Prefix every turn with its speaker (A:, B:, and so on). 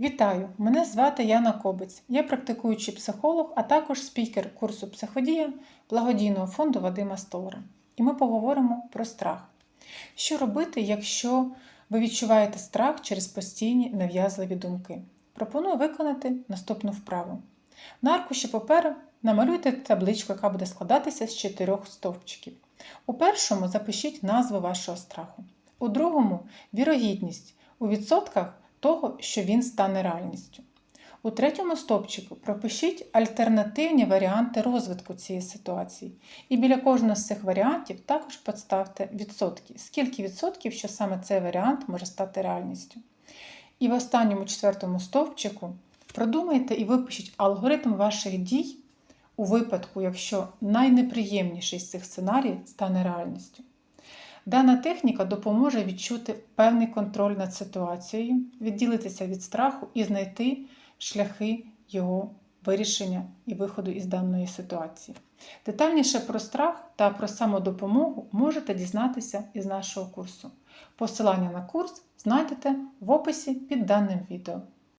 A: Вітаю! Мене звати Яна Кобець. Я практикуючий психолог, а також спікер курсу психодія благодійного фонду Вадима Столара. І ми поговоримо про страх. Що робити, якщо ви відчуваєте страх через постійні нав'язливі думки? Пропоную виконати наступну вправу. На аркуші паперу намалюйте табличку, яка буде складатися з чотирьох стовпчиків. У першому запишіть назву вашого страху, у другому вірогідність у відсотках того, що він стане реальністю. У третьому стовпчику пропишіть альтернативні варіанти розвитку цієї ситуації. І біля кожного з цих варіантів також поставте відсотки. Скільки відсотків, що саме цей варіант може стати реальністю. І в останньому четвертому стовпчику продумайте і випишіть алгоритм ваших дій у випадку, якщо найнеприємніший з цих сценаріїв стане реальністю. Дана техніка допоможе відчути певний контроль над ситуацією, відділитися від страху і знайти шляхи його вирішення і виходу із даної ситуації. Детальніше про страх та про самодопомогу можете дізнатися із нашого курсу. Посилання на курс знайдете в описі під даним відео.